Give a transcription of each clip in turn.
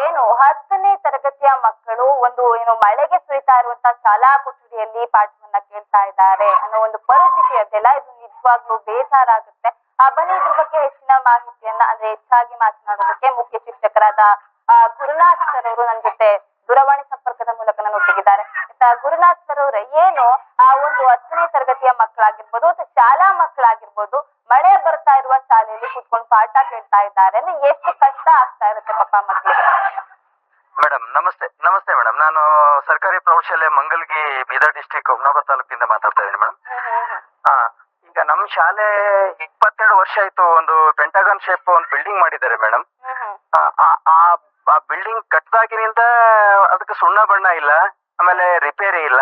ಏನು ಹತ್ತನೇ ತರಗತಿಯ ಮಕ್ಕಳು ಒಂದು ಏನು ಮಳೆಗೆ ಸುರಿತಾ ಇರುವಂತಹ ಶಾಲಾ ಕೊಠಡಿಯಲ್ಲಿ ಪಾಠವನ್ನ ಕೇಳ್ತಾ ಇದ್ದಾರೆ ಅನ್ನೋ ಒಂದು ಪರಿಸ್ಥಿತಿ ಅದೆಲ್ಲ ಇದು ನಿಜವಾಗ್ಲೂ ಬೇಜಾರಾಗುತ್ತೆ. ಆ, ಬನ್ನಿ ಇದ್ರ ಬಗ್ಗೆ ಹೆಚ್ಚಿನ ಮಾಹಿತಿಯನ್ನ ಅಂದ್ರೆ ಹೆಚ್ಚಾಗಿ ಮಾತನಾಡೋದಕ್ಕೆ ಮುಖ್ಯ ಶಿಕ್ಷಕರಾದ ಗುರುನಾಥ್ ಸರ್ ಅವರು ನನ್ನ ಜೊತೆ ದೂರವಾಣಿ ಸಂಪರ್ಕದ ಮೂಲಕ ನಾನು ಒಟ್ಟಿಗಿದ್ದಾರೆ. ಗುರುನಾಥ್ ಸರ್ ಅವರ, ಏನು, ಆ, ಒಂದು ಹತ್ತನೇ ತರಗತಿಯ ಮಕ್ಕಳಾಗಿರ್ಬೋದು ಪ್ರೌಢಶಾಲೆ ಮಂಗಲ್ಗಿ ಬೀದರ್ ಡಿಸ್ಟ್ರಿಕ್ಟ್ ಹುಮ್ನಾಬಾದ್ ತಾಲೂಕಿಂದ ಮಾತಾಡ್ತಾ ಇದ್ದೀನಿ ಮೇಡಮ್ ಹಾ ಈಗ ನಮ್ಮ ಶಾಲೆ ಇಪ್ಪತ್ತೆರಡು ವರ್ಷ ಆಯ್ತು ಒಂದು ಪೆಂಟಗನ್ ಶೇಪ್ ಒಂದು ಬಿಲ್ಡಿಂಗ್ ಮಾಡಿದ್ದಾರೆ ಮೇಡಮ್ ಆ ಬಿಲ್ಡಿಂಗ್ ಕಟ್ಟದಾಗಿನಿಂದ ಅದಕ್ಕೆ ಸುಣ್ಣ ಬಣ್ಣ ಇಲ್ಲ ಆಮೇಲೆ ರಿಪೇರಿ ಇಲ್ಲ.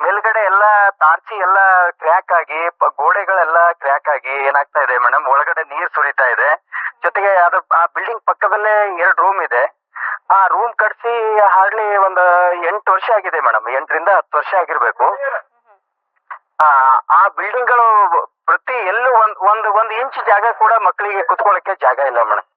ಮೇಲ್ಗಡೆ ಎಲ್ಲ ತಾರ್ಚಿ ಎಲ್ಲ ಕ್ರ್ಯಾಕ್ ಆಗಿ ಗೋಡೆಗಳೆಲ್ಲ ಕ್ರ್ಯಾಕ್ ಆಗಿ ಏನಾಗ್ತಾ ಇದೆ ಮೇಡಮ್ ಒಳಗಡೆ ನೀರ್ ಸುರಿತಾ ಇದೆ. ಜೊತೆಗೆ ಅದು ಆ ಬಿಲ್ಡಿಂಗ್ ಪಕ್ಕದಲ್ಲೇ ಎರಡು ರೂಮ್ ಇದೆ. ಆ ರೂಮ್ ಕಟ್ಸಿ ಹಾರ್ಡ್ಲಿ ಒಂದು ಎಂಟು ವರ್ಷ ಆಗಿದೆ ಮೇಡಮ್, ಎಂಟರಿಂದ ಹತ್ತು ವರ್ಷ ಆಗಿರ್ಬೇಕು. ಆ ಬಿಲ್ಡಿಂಗ್ಗಳು ಪ್ರತಿ ಎಲ್ಲೂ ಒಂದ್, ಒಂದು ಒಂದು ಇಂಚ್ ಜಾಗ ಕೂಡ ಮಕ್ಕಳಿಗೆ ಕುತ್ಕೊಳ್ಳಕ್ಕೆ ಜಾಗ ಇಲ್ಲ ಮೇಡಮ್.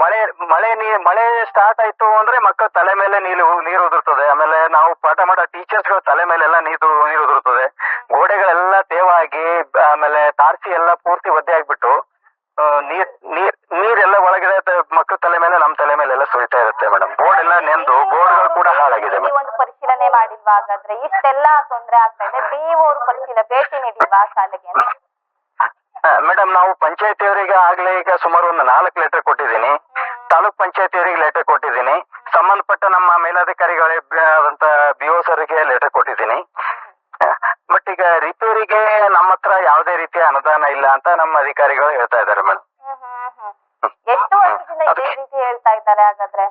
ಮಳೆ ಮಳೆ ನೀ, ಮಳೆ ಸ್ಟಾರ್ಟ್ ಆಯ್ತು ಅಂದ್ರೆ ಮಕ್ಕಳ ತಲೆ ಮೇಲೆ ನೀರು ನೀರು ಉದುರ್ತದೆ. ಆಮೇಲೆ ನಾವು ಪಾಠ ಮಾಡೋ ಟೀಚರ್ಸ್ಗಳು ತಲೆ ಮೇಲೆಲ್ಲ ನೀರು ನೀರು ಉದುರ್ತದೆ. ಗೋಡೆಗಳೆಲ್ಲ ತೇವಾಗಿ, ಆಮೇಲೆ ತಾರ್ಸಿ ಎಲ್ಲ ಪೂರ್ತಿ ಒದ್ದೆ ಆಗ್ಬಿಟ್ಟು ನೀರ್ ನೀರ್, ನೀರೆಲ್ಲ ಒಳಗಡೆ ಮಕ್ಕಳ ತಲೆ ಮೇಲೆ ನಮ್ಮ ಸುರಿತಾ ಇರುತ್ತೆ ಮೇಡಮ್. ಬೋರ್ಡ್ ಎಲ್ಲ ನೆಂದು ಬೋರ್ಡ್ಗಳು ಕೂಡ ಹಾಳಾಗಿದೆ ಮೇಡಮ್. ಒಂದು ಪರಿಶೀಲನೆ ಮಾಡಿಲ್ವಾ ಹಾಗಾದ್ರೆ ಇಷ್ಟೆಲ್ಲ ತೊಂದರೆ ಆಗ್ತಾ ಇದೆ. ಬಿಇಒರು ಪರಿಶೀಲನೆ ಭೇಟಿ ನೀಡಿಲ್ವಾ ಶಾಲೆಗೆ? ಮೇಡಮ್ ನಾವು ಪಂಚಾಯತಿಯವರಿಗೆ ಆಗ್ಲೇ ಈಗ ಸುಮಾರು ಒಂದು ನಾಲ್ಕು ಲೆಟರ್ ಕೊಟ್ಟಿದ್ದೀನಿ. ತಾಲೂಕ್ ಪಂಚಾಯತಿಯವರಿಗೆ ಲೆಟರ್ ಕೊಟ್ಟಿದ್ದೀನಿ. ಸಂಬಂಧಪಟ್ಟ ನಮ್ಮ ಮೇಲಾಧಿಕಾರಿಗಳೇ ಆದಂತ ಬಿ ಒ ಸರ್ಗೆ ಲೆಟರ್ ಕೊಟ್ಟಿದ್ದೀನಿ. ಬಟ್ ಈಗ ರಿಪೇರಿಗೆ ನಮ್ಮ ಹತ್ರ ಯಾವುದೇ ರೀತಿಯ ಅನುದಾನ ಇಲ್ಲ ಅಂತ ನಮ್ಮ ಅಧಿಕಾರಿಗಳು ಹೇಳ್ತಾ ಇದ್ದಾರೆ ಮೇಡಮ್. ಎಷ್ಟು ಇದೇ ರೀತಿ ಹೇಳ್ತಾ ಇದ್ದಾರೆ ಹಾಗಾದ್ರೆ.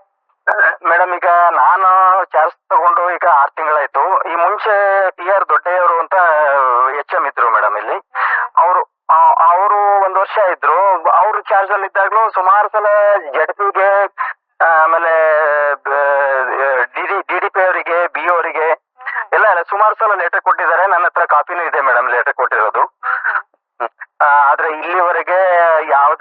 ಮೇಡಮ್ ಈಗ ನಾನು ಚಾರ್ಜ್ ತಗೊಂಡು ಈಗ ಆರ್ ತಿಂಗಳಾಯ್ತು. ಈ ಮುಂಚೆ ಟಿ ಆರ್ ದೊಡ್ಡೆಯವರು ಅಂತ ಎಚ್ ಎಂ ಇದ್ರು ಮೇಡಮ್ ಇಲ್ಲಿ. ಅವರು ಅವರು ಒಂದ್ ವರ್ಷ ಇದ್ರು. ಅವರು ಚಾರ್ಜ್ ಅಲ್ಲಿ ಇದ್ದಾಗ್ಲೂ ಸುಮಾರು ಸಲ ಜಡ್ಪಿಗೆ ಆಮೇಲೆ ಡಿ ಡಿ ಪಿ ಅವರಿಗೆ ಬಿ ಅವರಿಗೆ ಎಲ್ಲ ಸುಮಾರು ಸಲ ಲೆಟರ್ ಕೊಟ್ಟಿದ್ದಾರೆ. ನನ್ನ ಹತ್ರ ಕಾಪಿನೂ ಇದೆ ಮೇಡಮ್ ಲೆಟರ್ ಕೊಟ್ಟಿರೋದು. ಆದ್ರೆ ಇಲ್ಲಿವರೆಗೆ ಯಾವುದೇ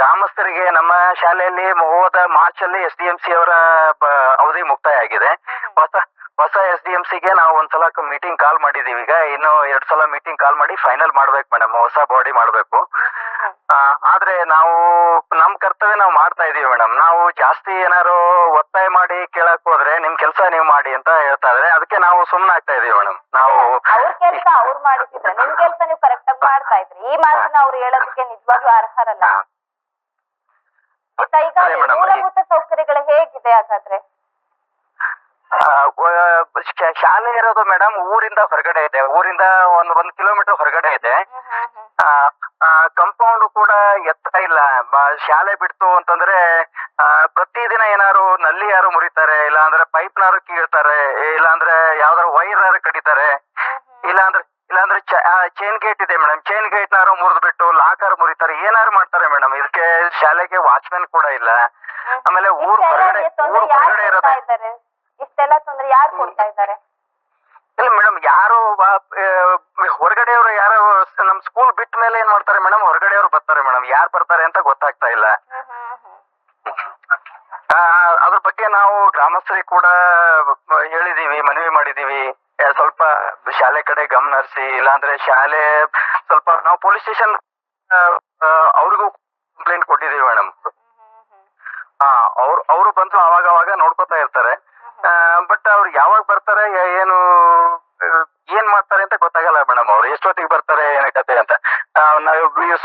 ಗ್ರಾಮಸ್ಥರಿಗೆ ನಮ್ಮ ಶಾಲೆಯಲ್ಲಿ ಹೋದ ಮಾರ್ಚ್ ಅಲ್ಲಿ ಎಸ್ ಡಿ ಎಂ ಸಿ ಅವರ ಅವಧಿ ಮುಕ್ತಾಯ ಆಗಿದೆ ಹೊಸ ಹೊಸ ಎಸ್ ಡಿ ಎಂ ಸಿಗೆ ನಾವು ಒಂದ್ಸಲ ಮೀಟಿಂಗ್ ಕಾಲ್ ಮಾಡಿದೀವಿ. ಈಗ ಇನ್ನು ಎರಡ್ ಸಲ ಮೀಟಿಂಗ್ ಕಾಲ್ ಮಾಡಿ ಫೈನಲ್ ಮಾಡ್ಬೇಕು ಮೇಡಮ್ ಹೊಸ ಬಾಡಿ ಮಾಡ್ಬೇಕು. ಆದ್ರೆ ನಾವು ನಮ್ ಕರ್ತವ್ಯ ನಾವು ಮಾಡ್ತಾ ಇದೀವಿ ಮೇಡಮ್ ನಾವು ಜಾಸ್ತಿ ಏನಾರು ಒತ್ತಾಯ ಮಾಡಿ ಕೇಳಕ್ ಹೋದ್ರೆ ನಿಮ್ ಕೆಲಸ ನೀವು ಮಾಡಿ ಅಂತ ಹೇಳ್ತಾ ಇದ್ರೆ ಅದಕ್ಕೆ ನಾವು ಸುಮ್ಮನೆ ಆಗ್ತಾ ಇದೀವಿ ಮೇಡಮ್ ನಾವು ಅವ್ರು ಮಾಡಿದ್ರೆ ನಿಮ್ ಕೆಲಸ ನೀವು ಕರೆಕ್ಟ್ ಆಗಿ ಮಾಡ್ತಾ ಇದ್ರಿ. ಈ ಮಾತನ್ನ ಅವ್ರು ಹೇಳೋದಕ್ಕೆ ನಿಜವಾಗ್ಲೂ ಅರ್ಹರಲ್ಲ ಆಯ್ತಾ ಈಗ ಅದೇ madam, ಮೂಲಭೂತ ಸೌಕರ್ಯಗಳು ಹೇಗಿದೆ ಹಾಗಾದ್ರೆ ಆ, ವ- ಶಾ- ಶಾಲೆ ಇರೋದು ಮೇಡಮ್ ಊರಿಂದ ಹೊರಗಡೆ ಇದೆ. ಊರಿಂದ ಒಂದ್ ಒಂದ್ ಕಿಲೋಮೀಟರ್ ಹೊರಗಡೆ ಇದೆ. ಕಂಪೌಂಡ್ ಕೂಡ ಎತ್ತರ ಇಲ್ಲ. ಶಾಲೆ ಬಿಡ್ತು ಅಂತಂದ್ರೆ ಪ್ರತಿದಿನ ಏನಾರು ನಲ್ಲಿ ಯಾರು ಮುರಿತಾರೆ ಇಲ್ಲ ಅಂದ್ರೆ ಪೈಪ್ನಾರು ಕೀಳ್ತಾರೆ ಇಲ್ಲ ಅಂದ್ರೆ ಯಾವ್ದಾರು ವೈರ್ ಯಾರು ಕಡಿತಾರೆ ಇಲ್ಲ ಅಂದ್ರೆ ಇಲ್ಲಾಂದ್ರೆ ಚೈನ್ ಗೇಟ್ ಇದೆ ಮೇಡಮ್ ಚೈನ್ ಗೇಟ್ ನಾರು ಮುರಿದು ಬಿಟ್ಟು ಲಾಕರ್ ಮುರಿತಾರೆ ಏನಾರು ಮಾಡ್ತಾರೆ ಮೇಡಮ್ ಇದಕ್ಕೆ ಶಾಲೆಗೆ ವಾಚ್ಮೆನ್ ಕೂಡ ಇಲ್ಲ ಆಮೇಲೆ ಊರ್ ಇಷ್ಟೆಲ್ಲ ಹೊರಗಡೆ ತೊಂದ್ರೆ ಊರ್ ಯಾರು ಹೊರಗಡೆ ಕೊಡ್ತಾ ಇರೋದು ಇದ್ದಾರೆ ಇಷ್ಟೆಲ್ಲ ತೊಂದ್ರೆ ಯಾರು ಕೊಡ್ತಾ ಇದ್ದಾರೆ ಇಲ್ಲ ಮೇಡಮ್ ಯಾರು ವಾ- ಆ, ಹೊರಗಡೆಯವರು ಯಾರು ಸ- ನಮ್ ಸ್ಕೂಲ್ ಬಿಟ್ಟ ಮೇಲೆ ಏನ್ ಮಾಡ್ತಾರೆ ಮೇಡಮ್ ಹೊರಗಡೆಯವರು ಬರ್ತಾರೆ ಮೇಡಮ್ ಯಾರು ಬರ್ತಾರೆ ಅಂತ ಗೊತ್ತಾಗ್ತಾ ಇಲ್ಲ ಆ, ಅದ್ರ ಬಗ್ಗೆ ನಾವು ಗ್ರಾಮಸ್ಥರಿಗೆ ಕೂಡ ಮ- ಹೇಳಿದೀವಿ ಮನವಿ ಮಾಡಿದೀವಿ ಆ, ಸ್ವಲ್ಪ ಶಾಲೆ ಕಡೆ ಗಮನ ಹರಿಸಿ ಇಲ್ಲಾಂದ್ರೆ ಶಾಲೆ, ಸ್ವಲ್ಪ ನಾವು ಪೊಲೀಸ್ ಸ್ಟೇಷನ್ ಅವ್ರಿಗೂ ಕಂಪ್ಲೇಂಟ್ ಕೊಟ್ಟಿದೀವಿ ಮೇಡಮ್ ಹಾ ಅವ್ರು, ಅವರು ಬಂದು ಅವಾಗ ಅವಾಗ ನೋಡ್ಕೊತಾ ಇರ್ತಾರೆ. ಬಟ್ ಅವ್ರು ಯಾವಾಗ ಬರ್ತಾರೆ ಏನು ಏನ್ ಮಾಡ್ತಾರೆ ಅಂತ ಗೊತ್ತಾಗಲ್ಲ ಮೇಡಮ್ ಅವ್ರು. ಎಷ್ಟೊತ್ತಿಗೆ ಬರ್ತಾರೆ, ಏನ ಕತೆ ಅಂತ.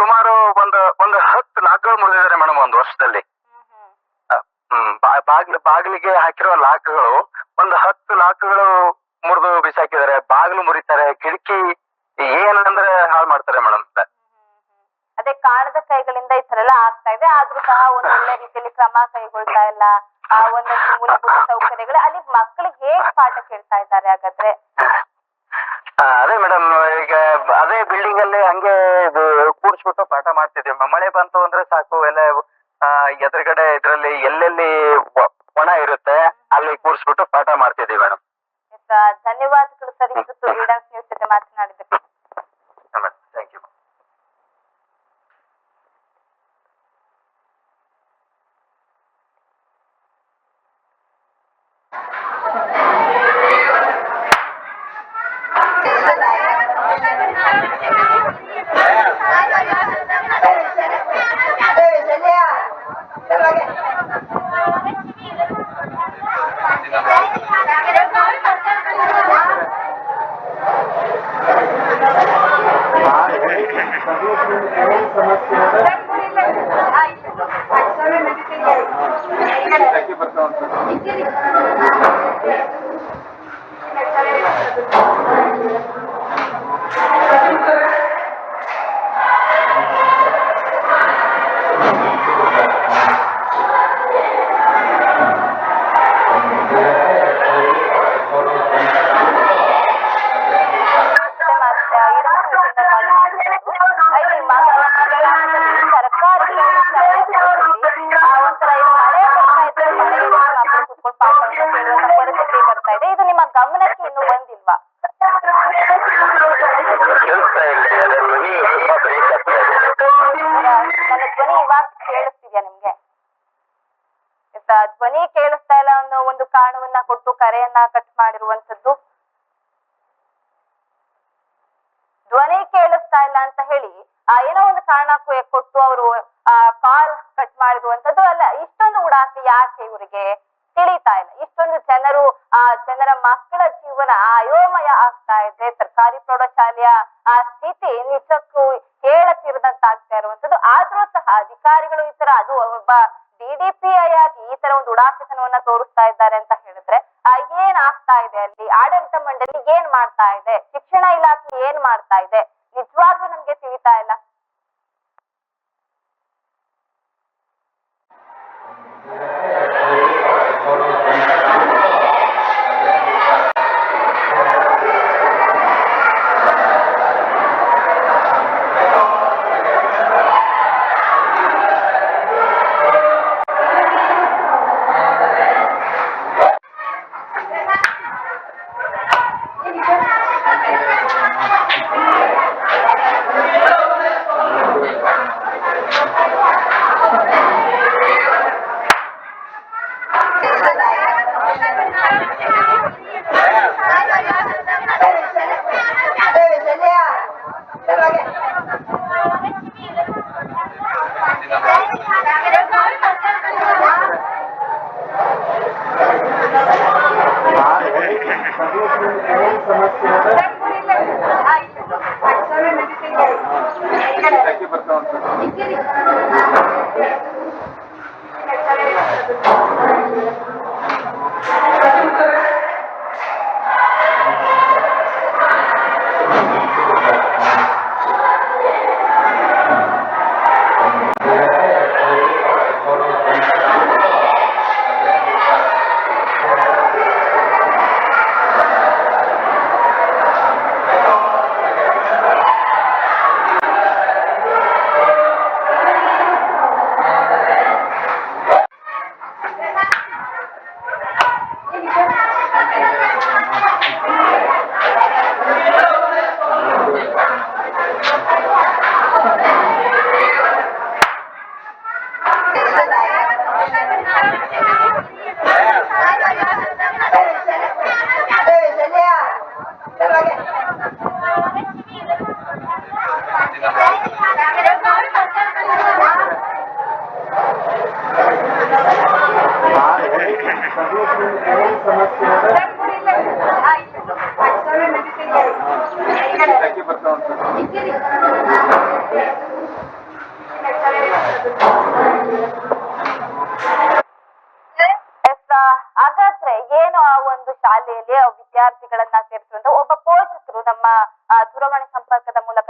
ಸುಮಾರು ಒಂದು ಒಂದು ಹತ್ತು ಲಾಕ್ಗಳು ಮುರಿದಿದ್ದಾರೆ ಮೇಡಮ್ ಒಂದು ವರ್ಷದಲ್ಲಿ. ಹ್ಮ್ ಬಾಗ್ಲು, ಬಾಗಿಲಿಗೆ ಹಾಕಿರೋ ಲಾಕ್ಗಳು ಒಂದು ಹತ್ತು ಲಾಕ್ಗಳು ಮುರಿದು ಬಿಸಾಕಿದ್ದಾರೆ ಬಾಗಿಲು ಮುರಿತಾರೆ ಕಿಟಕಿ ಏನಂದ್ರೆ ಹಾಳು ಮಾಡ್ತಾರೆ ಮೇಡಮ್ ಅದೇ ಕಾಣದ ಕೈಗಳಿಂದ ಈ ತರ ಎಲ್ಲ ಆಗ್ತಾ ಇದೆ ಒಂದು ಒಳ್ಳೆ ರೀತಿಯಲ್ಲಿ ಕ್ರಮ ಕೈಗೊಳ್ತಾ ಇಲ್ಲ. ಆ ಒಂದಷ್ಟು ಮೂಲಭೂತ ಸೌಕರ್ಯಗಳು ಅಲ್ಲಿ ಮಕ್ಕಳಿಗೆ ಹೇಗೆ ಪಾಠ ಕೇಳ್ತಾ ಇದ್ದಾರೆ ಹಾಗಾದ್ರೆ? ಅದೇ ಮೇಡಮ್ ಈಗ ಅದೇ ಬಿಲ್ಡಿಂಗ್ ಅಲ್ಲಿ ಹಂಗೆ ಇದು ಕೂರ್ಸ್ಬಿಟ್ಟು ಪಾಠ ಮಾಡ್ತಿದ್ದೀವಿ. ಮಳೆ ಬಂತು ಅಂದ್ರೆ ಸಾಕು ಎಲ್ಲ ಆ, ಎದುರುಗಡೆ ಇದ್ರಲ್ಲಿ ಎಲ್ಲೆಲ್ಲಿ ಒಣ ಇರುತ್ತೆ ಅಲ್ಲಿ ಕೂರ್ಸ್ಬಿಟ್ಟು ಪಾಠ ಮಾಡ್ತಿದ್ದೀವಿ ಮೇಡಮ್ ಆ, ಧನ್ಯವಾದಗಳು ಸರ್ ಇವತ್ತು ನ್ಯೂಸ್ ಜೊತೆ ಮಾತನಾಡಿದ್ದಕ್ಕೆ. ಏನೋ ಒಂದು ಕಾರಣ ಕೊಟ್ಟು ಅವರು, ಆ ಕಾಲ್ ಕಟ್ ಮಾಡಿರುವಂತದ್ದು ಅಲ್ಲ, ಇಷ್ಟೊಂದು ಉಡಾಫೆ ಯಾಕೆ ಇವರಿಗೆ ತಿಳಿತಾ ಇಲ್ಲ? ಇಷ್ಟೊಂದು ಜನರು, ಆ, ಜನರ ಮಕ್ಕಳ ಜೀವನ ಅಯೋಮಯ ಆಗ್ತಾ ಇದೆ. ಸರ್ಕಾರಿ ಪ್ರೌಢಶಾಲೆಯ, ಆ, ಸ್ಥಿತಿ ನಿಜಕ್ಕೂ ಹೇಳತಿರದಂತಾಗ್ತಾ ಇರುವಂತದ್ದು ಆದ್ರೂ ಸಹ ಅಧಿಕಾರಿಗಳು ಈ ತರ, ಅದು ಒಬ್ಬ ಡಿಡಿಪಿಐ ಆಗಿ ಈ ತರ ಒಂದು ಉಡಾಫೆತನವನ್ನ ತೋರಿಸ್ತಾ ಇದ್ದಾರೆ ಅಂತ ಹೇಳಿದ್ರೆ, ಆ, ಏನ್ ಆಗ್ತಾ ಇದೆ ಅಲ್ಲಿ? ಆಡಳಿತ ಮಂಡಳಿ ಏನ್ ಮಾಡ್ತಾ ಇದೆ? ಶಿಕ್ಷಣ ಇಲಾಖೆ ಏನ್ ಮಾಡ್ತಾ ಇದೆ? ನಿಜವಾಗ್ಲೂ ನಮ್ಗೆ ತಿಳಿತಾ ಇಲ್ಲ. ಶಾಲೆಯಲ್ಲಿ ವಿದ್ಯಾರ್ಥಿಗಳನ್ನ ಸೇರಿಸುವಂತ ಒಬ್ಬ ಪೋಷಕರು ನಮ್ಮ ದೂರವಾಣಿ ಸಂಪರ್ಕದ ಮೂಲಕ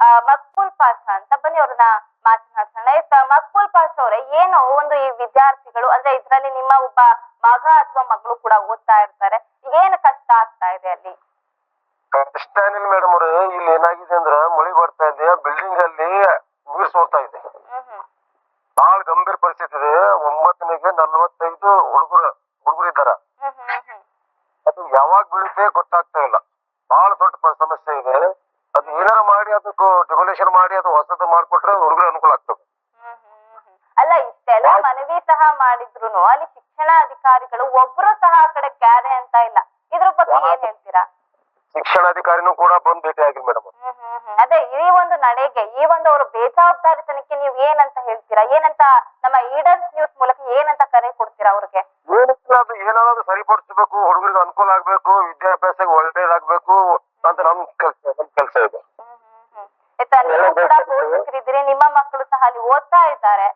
ಆ, ಮಕ್ಬೂಲ್ ಪಾಷಾ ಅಂತ ಬನ್ನಿ ಅವ್ರನ್ನ ಮಾತನಾಡ್ಸೋಣ. ಮಕ್ಕುಲ್ ಅವ್ರೆ ಅವರೇ ಏನು ಒಂದು ಈ ವಿದ್ಯಾರ್ಥಿಗಳು ಅಂದ್ರೆ ಇದ್ರಲ್ಲಿ ನಿಮ್ಮ ಒಬ್ಬ ಮಗ ಅಥವಾ ಮಗಳು ಕೂಡ ಓದ್ತಾ ಇರ್ತಾರೆ. ಏನು ಕಷ್ಟ ಆಗ್ತಾ ಇದೆ ಅಲ್ಲಿ ಕಷ್ಟ ಏನಿಲ್ಲ ಮೇಡಮ್ ಅವ್ರೆ ಇಲ್ಲಿ ಏನಾಗಿದೆ ಅಂದ್ರ ಮಳಿ ಬರ್ತಾ ಇದೆ ಬಿಲ್ಡಿಂಗ್ ಅಲ್ಲಿ ನೀರ್ ಸೋರ್ತಾ ಇದೆ ಹ್ಮ್ ಹ್ಮ್ ಬಹಳ ಗಂಭೀರ ಪರಿಸ್ಥಿತಿ ಇದೆ ಒಂಬತ್ತನೆಗೆ ನಲ್ವತ್ತೈದು ಹುಡುಗರು ಹುಡುಗರು ಇದ್ದಾರ ಹ್ಮ್ ಹ್ಮ್ ಹ್ಮ್ ಅದು ಯಾವಾಗ ಬೀಳುತ್ತೆ ಗೊತ್ತಾಗ್ತಾ ಇಲ್ಲ ಬಹಳ ದೊಡ್ಡ ಪ- ಸಮಸ್ಯೆ ಇದೆ ಅದು ಏನಾರ ಮಾಡಿ ಅದಕ್ಕೆ ಡೆಮೊಲೇಷನ್ ಮಾಡಿ ಅದು ಹೊಸದು ಮಾಡ್ಕೊಟ್ರೆ ಹುಡುಗರು ಅನುಕೂಲ ಆಗ್ತದೆ ಹ್ಮ್ ಹ್ಮ್ ಹ್ಮ್. ಅಲ್ಲ ಇಷ್ಟೆಲ್ಲ ಮನವಿ ಸಹ ಮಾಡಿದ್ರು ಅಲ್ಲಿ ಶಿಕ್ಷಣ ಅಧಿಕಾರಿಗಳು ಒಬ್ರು ಸಹ ಆ ಕಡೆ ಕ್ಯಾರೆ ಅಂತ ಇಲ್ಲ ಇದ್ರ ಬಗ್ಗೆ ಏನ್ ಹೇಳ್ತೀರಾ ಶಿಕ್ಷಣಾಧಿಕಾರಿನೂ ಕೂಡ ಬಂದ್ ಭೇಟಿ ಆಗಿಲ್ಲ ಮೇಡಮ್ ಹ್ಮ್ ಹ್ಮ್ ಹ್ಮ್. ಅದೇ ಈ ಒಂದು ನಡೆಗೆ ಈ ಒಂದು ಅವ್ರ ಬೇಜವಾಬ್ದಾರಿತನಕ್ಕೆ ನೀವ್ ಏನಂತ ಹೇಳ್ತೀರಾ ಏನಂತ ನಮ್ಮ ಈಡನ್ಸ್ ನ್ಯೂಸ್ ಮೂಲಕ ಏನಂತ ಕರೆ ಕೊಡ್ತೀರಾ ಅವ್ರಿಗೆ ಏನಿಲ್ಲ ಅದು ಏನಾದ್ರು ಸರಿಪಡಿಸ್ಬೇಕು ಹುಡುಗರಿಗೆ ಅನುಕೂಲ ಆಗ್ಬೇಕು ವಿದ್ಯಾಭ್ಯಾಸ ಒಳ್ಳೇದಾಗ್ಬೇಕು ಅಂತ ನಮ್ ಕೆಲ್ಸ ನಮ್ ಕೆಲ್ಸ ಇದೆ. ಆಯ್ತಾ ನೀವು ಕೂಡ ಪೋಷಕರಿದ್ದೀರಿ ನಿಮ್ಮ ಮಕ್ಕಳು ಸಹ ಅಲ್ಲಿ ಓದ್ತಾ ಇದ್ದಾರೆ.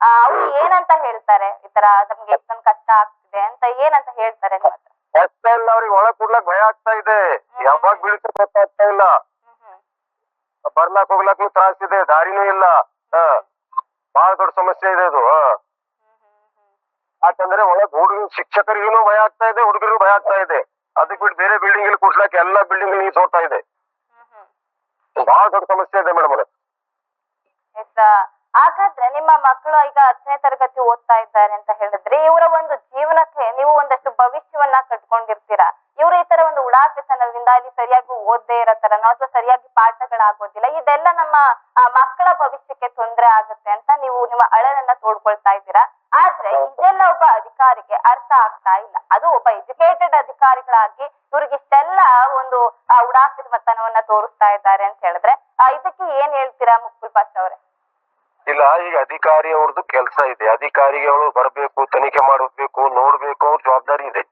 ಆ, ಅವ್ರು ಏನಂತ ಹೇಳ್ತಾರೆ? ಈ ತರ ನಮ್ಗೆ ಕಷ್ಟ ಆಗ್ತಿದೆ ಅಂತ ಏನಂತ ಹೇಳ್ತಾರೆ ನಿಮ್ಮ ಹತ್ರ? ಅಷ್ಟೇ ಇಲ್ಲ ಅವ್ರಿಗೆ ಒಳಗ್ ಕೂಡ್ಲಕ್ ಭಯ ಆಗ್ತಾ ಇದೆ. ಯಾವಾಗ ಬೀಳುತ್ತೆ ಗೊತ್ತಾಗ್ತಾ ಇಲ್ಲ. ಹ್ಮ್ ಹ್ಮ್. ಬರ್ಲಾಕ್ ಹೋಗ್ಲಾಕ್ನು ತ್ರಾಸಿದೆ ದಾರಿನೂ ಇಲ್ಲ. ಹ. ಬಹಳ ದೊಡ್ಡ ಸಮಸ್ಯೆ ಇದೆ ಅದು ಹ. ಯಾಕಂದ್ರೆ ಒಳಗ್ ಹುಡುಗ ಶಿಕ್ಷಕರಿಗೂ ಭಯ ಆಗ್ತಾ ಇದೆ ಹುಡುಗರಿಗೂ ಭಯ ಆಗ್ತಾ ಇದೆ. ಬೇರೆ ಬಿಲ್ಡಿಂಗ್ ಅಲ್ಲಿ ಕೂಡ್ಲಾಕೆ ಎಲ್ಲಾ ಬಿಲ್ಡಿಂಗ್ ನೀರ್ ಸೋರ್ತಾ ಇದೆ. ಬಹಳ ದೊಡ್ಡ ಸಮಸ್ಯೆ ಇದೆ ಮೇಡಮ್ ಅವರೇ. ಹಾಗಾದ್ರೆ ನಿಮ್ಮ ಮಕ್ಕಳು ಈಗ ಹತ್ತನೇ ತರಗತಿ ಓದ್ತಾ ಇದ್ದಾರೆ ಅಂತ ಹೇಳಿದ್ರೆ ಇವರ ಒಂದು ಜೀವನಕ್ಕೆ ನೀವು ಒಂದಷ್ಟು ಭವಿಷ್ಯವನ್ನ ಕಟ್ಕೊಂಡಿರ್ತೀರಾ? ಇವರು ಈ ತರ ಒಂದು ಉಡಾಫೆತನದಿಂದ ಅಲ್ಲಿ ಸರಿಯಾಗಿ ಓದದೇ ಇರೋ ತರನೋ ಅಥವಾ ಸರಿಯಾಗಿ ಪಾಠಗಳಾಗೋದಿಲ್ಲ? ಇದೆಲ್ಲ ನಮ್ಮ ಮಕ್ಕಳ ಭವಿಷ್ಯಕ್ಕೆ ತೊಂದರೆ ಆಗುತ್ತೆ ಅಂತ ನೀವು ನಿಮ್ಮ ಅಳಲನ್ನ ತೋಡ್ಕೊಳ್ತಾ ಇದ್ದೀರಾ? ಆದ್ರೆ ಇದೆಲ್ಲ ಒಬ್ಬ ಅಧಿಕಾರಿಗೆ ಅರ್ಥ ಆಗ್ತಾ ಇಲ್ಲ. ಅದು ಒಬ್ಬ ಎಜುಕೇಟೆಡ್ ಅಧಿಕಾರಿಗಳಾಗಿ ಇವ್ರಿಗೆ ಇಷ್ಟೆಲ್ಲ ಒಂದು ಆ, ಮತನವನ್ನ ತೋರಿಸ್ತಾ ಇದ್ದಾರೆ ಅಂತ ಹೇಳಿದ್ರೆ ಇದಕ್ಕೆ ಏನ್ ಹೇಳ್ತೀರಾ ಮುಕ್ಬುಲ್ ಪಾಸ್ ಅವ್ರೆ? ಇಲ್ಲ ಈಗ ಅಧಿಕಾರಿ ಅವ್ರದ್ದು ಕೆಲಸ ಇದೆ. ಅಧಿಕಾರಿಗೆ ಬರಬೇಕು ಬರ್ಬೇಕು ತನಿಖೆ ಮಾಡಬೇಕು ನೋಡ್ಬೇಕು ಅವ್ರ ಜವಾಬ್ದಾರಿ ಇದೆ.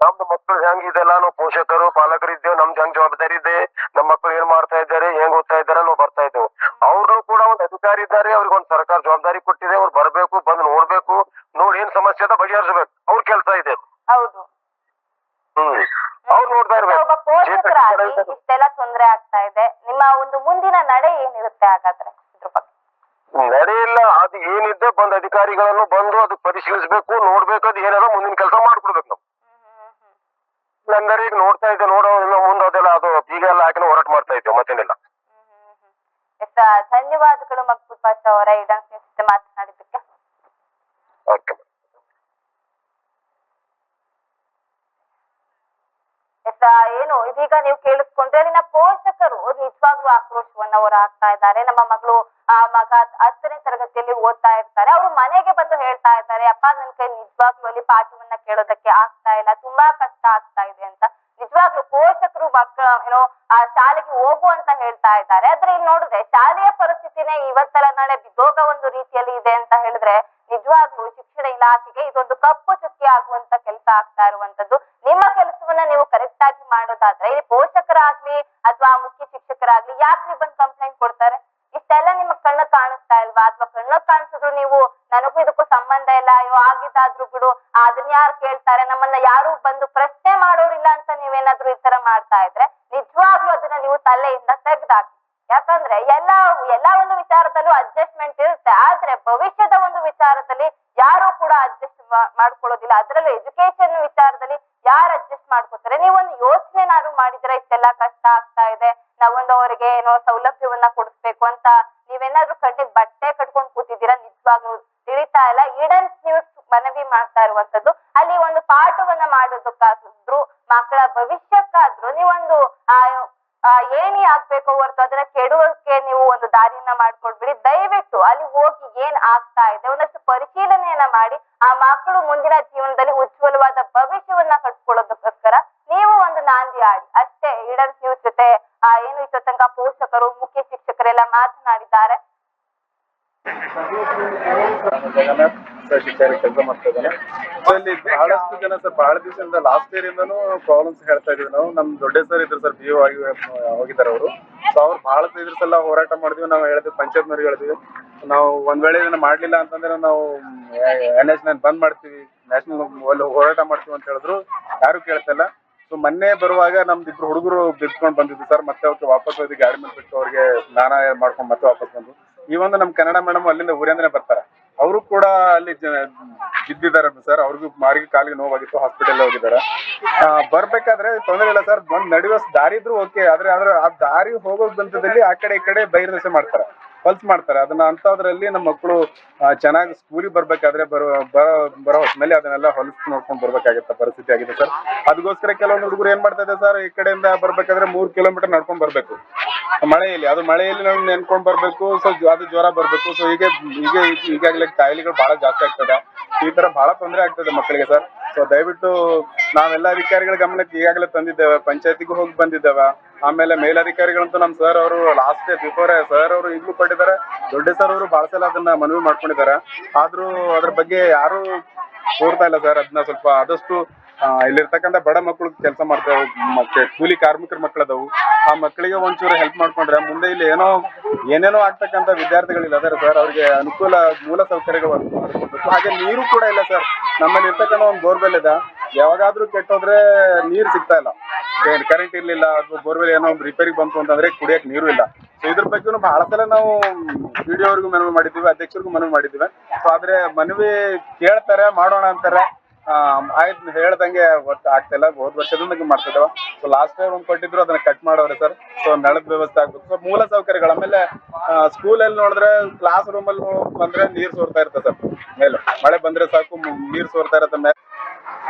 ನಮ್ದು ಮಕ್ಕಳು ಹೆಂಗಿದೆಲ್ಲ ನಾವು ಪೋಷಕರು ಪಾಲಕರು ಇದ್ದೇವೆ ನಮ್ದು ಹೆಂಗ್ ಜವಾಬ್ದಾರಿ ಇದೆ ನಮ್ಮ ಮಕ್ಕಳು ಏನ್ ಮಾಡ್ತಾ ಇದ್ದಾರೆ ಹೆಂಗ್ ಓದ್ತಾ ಇದ್ದಾರೆ ನಾವು ಬರ್ತಾ ಇದ್ದೇವೆ ಅವ್ರನ್ನು ಕೂಡ ಒಂದು ಅಧಿಕಾರಿ ಇದ್ದಾರೆ ಅವ್ರಿಗೆ ಒಂದು ಸರ್ಕಾರ ಜವಾಬ್ದಾರಿ ಕೊಟ್ಟಿದೆ ಅವ್ರು ಬರ್ಬೇಕು ಬಂದು ನೋಡ್ಬೇಕು ನೋಡಿ ಏನ್ ಸಮಸ್ಯೆ ಅದ ಬಗೆಹರಿಸ್ಬೇಕು ಅವ್ರ ಕೆಲಸ ಇದೆ ಹೌದು ಹ್ಮ್ ಅವ್ರು ನೋಡ್ತಾ ಇರ್ಬೇಕು ಒಬ್ಬ ಪೋಷಕರಾಗಿ ಚೇತರಿಕೆ ಕಡೆ ಇಷ್ಟೆಲ್ಲ ತೊಂದರೆ ಆಗ್ತಾ ಇದೆ ನಿಮ್ಮ ಒಂದು ಮುಂದಿನ ನಡೆ ಏನಿರುತ್ತೆ ಹಾಗಾದ್ರೆ ಇದ್ರ ಬಗ್ಗೆ ನಡೆಯಿಲ್ಲ ಅದು ಏನಿದೆ ಬಂದ ಅಧಿಕಾರಿಗಳನ್ನು ಬಂದು ಅದು ಪರಿಶೀಲಿಸಬೇಕು ನೋಡ್ಬೇಕು ಅದು ಏನಾರ ಮುಂದಿನ ಕೆಲಸ ಮಾಡ್ಕೊಡ್ಬೇಕು ನಾವು. ನಂದರೆ ಈಗ ನೋಡ್ತಾ ಇದ್ದೆ ನೋಡೋ ಮುಂದೆ ಅದೆಲ್ಲ ಅದು ಈಗ ಎಲ್ಲ ಹಾಕಿ ಹೋರಾಟ ಮಾಡ್ತಾ ಇದ್ದೇವೆ ಮತ್ತೇನಿಲ್ಲ. ಧನ್ಯವಾದಗಳು ಮಕ್ಬೂಲ್ ಪಾಷಾ ಅವರ ಜೊತೆ ಮಾತನಾಡಿದ್ದಕ್ಕೆ. ಓಕೆ. ಏನು ಇದೀಗ ನೀವು ನಿಜವಾಗ್ಲೂ ಆಕ್ರೋಶವನ್ನ ಹಾಕ್ತಾ ಇದ್ದಾರೆ. ನಮ್ಮ ಮಗಳು, ಆ ಮಗ ಹತ್ತನೇ ತರಗತಿಯಲ್ಲಿ ಓದ್ತಾ ಇರ್ತಾರೆ. ಅವರು ಮನೆಗೆ ಬಂದು ಹೇಳ್ತಾ ಇದ್ದಾರೆ, ಅಪ್ಪ, ನನ್ ಕೈ ನಿಜವಾಗ್ಲೂ ಅಲ್ಲಿ ಪಾಠವನ್ನ ಕೇಳೋದಕ್ಕೆ ಆಗ್ತಾ ಇಲ್ಲ. ತುಂಬಾ ಕಷ್ಟ ಆಗ್ತಾ ಇದೆ ಅಂತ. ನಿಜವಾಗ್ಲೂ ಪೋಷಕರು ಮಕ್ಕಳ ಏನೋ, ಆ ಶಾಲೆಗೆ ಹೋಗು ಅಂತ ಹೇಳ್ತಾ ಇದ್ದಾರೆ. ಆದ್ರೆ ಇಲ್ಲಿ ನೋಡಿದ್ರೆ ಶಾಲೆಯ ಪರಿಸ್ಥಿತಿನೇ ಇವತ್ತೆಲ್ಲ ನಾಳೆ ಬಿದ್ದೋಗ ಒಂದು ರೀತಿಯಲ್ಲಿ ಇದೆ ಅಂತ ಹೇಳಿದ್ರೆ ನಿಜವಾಗ್ಲೂ ಶಿಕ್ಷಣ ಇಲಾಖೆಗೆ ಇದೊಂದು ಕಪ್ಪು ಚುಕ್ಕಿ ಆಗುವಂತ ಕೆಲಸ ಆಗ್ತಾ ಇರುವಂತದ್ದು. ನಿಮ್ಮ ಕೆಲಸವನ್ನ ನೀವು ಕರೆಕ್ಟ್ ಮಾಡೋದಾದ್ರೆ, ಇಲ್ಲಿ ಪೋಷಕರಾಗ್ಲಿ ಅಥವಾ ಮುಖ್ಯ ಶಿಕ್ಷಕರಾಗ್ಲಿ ಯಾಕ್ರಿ ಬಂದು ಕಂಪ್ಲೇಂಟ್ ಕೊಡ್ತಾರೆ? ಇಷ್ಟೆಲ್ಲ ನಿಮ್ಮ ಕಣ್ಣ ಕಾಣಿಸ್ತಾ ಇಲ್ವಾ? ಅಥವಾ ಕಣ್ಣ ಕಾಣಿಸಿದ್ರು ನೀವು, ನನಗೂ ಇದಕ್ಕೂ ಸಂಬಂಧ ಇಲ್ಲ, ಅಯ್ಯೋ, ಆಗಿದ್ದಾದ್ರೂ ಬಿಡು, ಅದನ್ನ ಯಾರು ಕೇಳ್ತಾರೆ? ನಮ್ಮನ್ನ ಯಾರು ಬಂದು ಪ್ರಶ್ನೆ ಮಾಡೋರಿಲ್ಲ ಅಂತ ನೀವೇನಾದ್ರೂ ಈ ತರ ಮಾಡ್ತಾ ಇದ್ರೆ ಮನವಿ ಮಾಡ್ತಾ ಇರುವಂತದ್ದು. ಅಲ್ಲಿ ಒಂದು ಪಾಠವನ್ನ ಮಾಡೋದಕ್ಕಾದ್ರು, ಮಕ್ಕಳ ಭವಿಷ್ಯಕ್ಕಾದ್ರು ನೀವೊಂದು, ಆ ಏನಿ ಆಗ್ಬೇಕು ಹೊರತು ಅದನ್ನ ಕೆಡುವಕ್ಕೆ ನೀವು ಒಂದು ದಾರಿಯನ್ನ ಮಾಡ್ಕೊಡ್ಬಿಡಿ. ದಯವಿಟ್ಟು ಅಲ್ಲಿ ಹೋಗಿ ಏನ್ ಆಗ್ತಾ ಇದೆ, ಒಂದಷ್ಟು ಜನ ಸರ್, ಬಹಳ ದಿವಸದಿಂದ ಲಾಸ್ಟ್ ಇಯರ್ ಇಂದನು ಪ್ರಾಬ್ಲಮ್ಸ್ ಹೇಳ್ತಾ ಇದೀವಿ ನಾವು ನಮ್ ದೊಡ್ಡ ಸರ್ ಇದ್ರು ಸರ್ ಬಿ ಆಗಿ, ಹೋಗಿದ್ದಾರೆ ಅವರು. ಸೊ ಅವ್ರು ಬಹಳ ಇದ್ರ ಸಲ ಹೋರಾಟ ಮಾಡಿದ್ವಿ. ನಾವು ಹೇಳಿದ್ವಿ ಪಂಚಾಯತ್ನವ್ರಿಗೆ ಹೇಳಿದ್ವಿ. ನಾವು ಒಂದ್ ವೇಳೆ ಇದನ್ನ ಮಾಡ್ಲಿಲ್ಲ ಅಂತಂದ್ರೆ ನಾವು ಎನ್ ಎಸ್ ಬಂದ್ ಮಾಡ್ತೀವಿ. ನ್ಯಾಷನಲ್ ಹೋರಾಟ ಮಾಡ್ತೀವಿ ಅಂತ ಹೇಳಿದ್ರು. ಯಾರು ಕೇಳ್ತಿಲ್ಲ ಸೊ ಮೊನ್ನೆ ಬರುವಾಗ ನಮ್ದು ಇಬ್ರು ಹುಡುಗರು ಬಿದ್ಕೊಂಡ್ ಬಂದಿದ್ರು ಸರ್. ಮತ್ತೆ ಅವ್ರಿಗೆ ವಾಪಸ್ ಹೋಗಿ ಗಾಡಿ ಮೇಲೆ ಬಿಟ್ಟು ಅವ್ರಿಗೆ ಸ್ನಾನ ಮಾಡ್ಕೊಂಡು ಮತ್ತೆ ವಾಪಸ್ ಬಂದ್ರು. ಈ ಒಂದು ನಮ್ ಕನ್ನಡ ಮೇಡಮ್ ಅಲ್ಲಿಂದ ಊರಿಂದನೇ ಬರ್ತಾರೆ. ಅವರು ಕೂಡ ಅಲ್ಲಿ ಬಿದ್ದಿದ್ದಾರೆ ಸರ್. ಅವ್ರಿಗೂ ಮಾರಿಗೆ ಕಾಲಿಗೆ ನೋವಾಗಿತ್ತು ಹಾಸ್ಪಿಟಲ್ ಹೋಗಿದ್ದಾರೆ. ಬರ್ಬೇಕಾದ್ರೆ ತೊಂದರೆ ಇಲ್ಲ ಸರ್. ಬಂದ್ ನಡೆಯುವ ದಾರಿ ಇದ್ರು ಓಕೆ. ಆದ್ರೆ ಆದ್ರೆ ಆ ದಾರಿ ಹೋಗೋ ಬಂತದಲ್ಲಿ ಆ ಕಡೆ ಈ ಕಡೆ ಬಹಿರ್ದೆಸೆ ಮಾಡ್ತಾರೆ. ಪಲ್ಸ್ ಮಾಡ್ತಾರೆ. ಅದನ್ನ ಅಂತದ್ರಲ್ಲಿ ನಮ್ಮ ಮಕ್ಕಳು ಚೆನ್ನಾಗಿ ಸ್ಕೂಲಿಗೆ ಬರ್ಬೇಕಾದ್ರೆ ಬರೋ ಬರೋ ಹೊತ್ನಲ್ಲಿ ಅದನ್ನೆಲ್ಲ ಹೊಲಸ್ ನೋಡ್ಕೊಂಡು ಬರ್ಬೇಕಾಗಿತ್ತ, ಪರಿಸ್ಥಿತಿ ಆಗಿದೆ ಸರ್. ಅದಕ್ಕೋಸ್ಕರ ಕೆಲವೊಂದು ಹುಡುಗರು ಏನ್ ಮಾಡ್ತಾ ಇದೆ ಸರ್, ಈ ಕಡೆಯಿಂದ ಬರ್ಬೇಕಾದ್ರೆ ಮೂರ್ ಕಿಲೋಮೀಟರ್ ನಡ್ಕೊಂಡ್ ಬರ್ಬೇಕು. ಮಳೆಯಲ್ಲಿ, ಅದು ಮಳೆಯಲ್ಲಿ ನಾವು ನೆನ್ಕೊಂಡ್ ಬರ್ಬೇಕು, ಸೊ ಅದು ಜ್ವರ ಬರ್ಬೇಕು, ಸೊ ಹೀಗೆ ಈಗ ಈಗಾಗಲೇ ಕಾಯಿಲೆಗಳು ಬಹಳ ಜಾಸ್ತಿ ಆಗ್ತದೆ. ಈ ತರ ಬಹಳ ತೊಂದರೆ ಆಗ್ತದೆ ಮಕ್ಕಳಿಗೆ ಸರ್. ಸೊ ದಯವಿಟ್ಟು ನಾವೆಲ್ಲ ಅಧಿಕಾರಿಗಳ ಗಮನಕ್ಕೆ ಈಗಾಗಲೇ ತಂದಿದ್ದೇವೆ, ಪಂಚಾಯತಿಗೂ ಹೋಗಿ ಬಂದಿದ್ದೇವೆ. ಆಮೇಲೆ ಮೇಲಧಿಕಾರಿಗಳಂತೂ ನಮ್ ಸರ್ ಅವರು ಲಾಸ್ಟ್ ಬಿಫೋರ್ ಸರ್ ಅವರು ಈಗಲೂ ಕೊಟ್ಟಿದ್ದಾರೆ. ದೊಡ್ಡ ಸರ್ ಅವರು ಬಹಳ ಸಲ ಅದನ್ನ ಮನವಿ ಮಾಡ್ಕೊಂಡಿದ್ದಾರೆ. ಆದ್ರೂ ಅದ್ರ ಬಗ್ಗೆ ಯಾರು ತೋರ್ತಾ ಇಲ್ಲ ಸರ್ ಅದನ್ನ ಸ್ವಲ್ಪ ಆದಷ್ಟು ಇಲ್ಲಿರ್ತಕ್ಕಂಥ ಬಡ ಮಕ್ಕಳು ಕೆಲಸ ಮಾಡ್ತಾವೆ ಮತ್ತೆ ಕೂಲಿ ಕಾರ್ಮಿಕರ ಮಕ್ಕಳದವು ಆ ಮಕ್ಕಳಿಗೆ ಒಂಚೂರು ಹೆಲ್ಪ್ ಮಾಡ್ಕೊಂಡ್ರೆ ಮುಂದೆ ಇಲ್ಲಿ ಏನೋ, ಏನೇನೋ ಆಗ್ತಕ್ಕಂಥ ವಿದ್ಯಾರ್ಥಿಗಳಿಲ್ಲ ಅದರ ಸರ್ ಅವ್ರಿಗೆ ಅನುಕೂಲ, ಮೂಲ ಸೌಕರ್ಯಗಳು ಹಾಗೆ ನೀರು ಕೂಡ ಇಲ್ಲ ಸರ್ ನಮ್ಮಲ್ಲಿ ಇರ್ತಕ್ಕಂಥ ಒಂದು ಬೋರ್ವೆಲ್ ಇದೆ. ಯಾವಾಗಾದ್ರೂ ಕೆಟ್ಟೋದ್ರೆ ನೀರು ಸಿಗ್ತಾ ಇಲ್ಲ. ಕರೆಂಟ್ ಇರ್ಲಿಲ್ಲ ಅಥವಾ ಬೋರ್ವೆಲ್ ಏನೋ ರಿಪೇರಿಗೆ ಬಂತು ಅಂತಂದ್ರೆ ಕುಡಿಯಕ್ ನೀರು ಇಲ್ಲ. ಸೊ ಇದ್ರ ಬಗ್ಗೆನೂ ಬಹಳ ಸಲ ನಾವು ವಿಡಿಯೋ ಅವ್ರಿಗೂ ಮನವಿ ಮಾಡಿದ್ದೀವಿ, ಅಧ್ಯಕ್ಷರಿಗೂ ಮನವಿ ಮಾಡಿದ್ದೀವಿ. ಸೊ ಆದ್ರೆ ಮನವಿ ಕೇಳ್ತಾರೆ, ಮಾಡೋಣ ಅಂತಾರೆ. ಆಯ್ತು ಹೇಳ್ದಂಗೆ ಒಟ್ಟು ಇಲ್ಲ, ಹೋದ್ ವರ್ಷದಿಂದ ಮಾಡ್ತಿದ್ದೇವೆ ಸೊ ಲಾಸ್ಟ್ ಟೈಮ್ ಒಂದ್ ಕೊಟ್ಟಿದ್ರು, ಅದನ್ನ ಕಟ್ ಮಾಡೋರೆ ಸರ್. ಸೊ ನಳದ ವ್ಯವಸ್ಥೆ ಆಗ್ಬೇಕು. ಸೊ ಮೂಲ ಸೌಕರ್ಯಗಳು ಆಮೇಲೆ ಸ್ಕೂಲ್ ಅಲ್ಲಿ ನೋಡಿದ್ರೆ ಕ್ಲಾಸ್ ರೂಮ್ ಅಲ್ಲಿ ಬಂದ್ರೆ ನೀರ್ ಸೋರ್ತಾ ಇರ್ತದೆ ಸರ್. ಮೇಲೆ. ಮಳೆ ಬಂದ್ರೆ ಸಾಕು ನೀರ್ ಸೋರ್ತಾ ಇರತ್ತೆ ಮೇಲೆ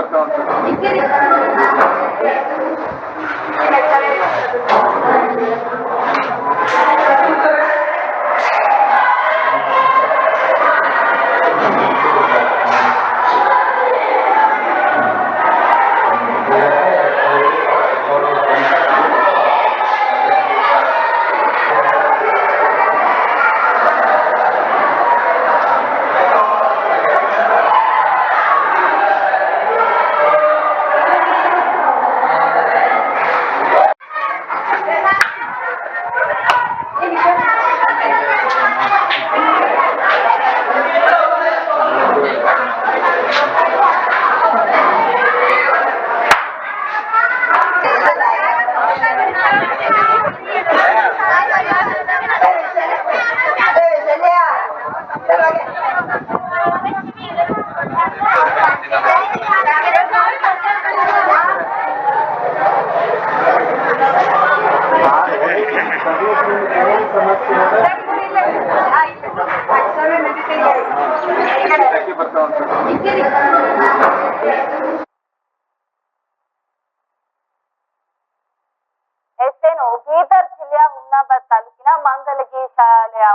ಬರ್ತಾ ಬರ್ತಾ ಉಂಟು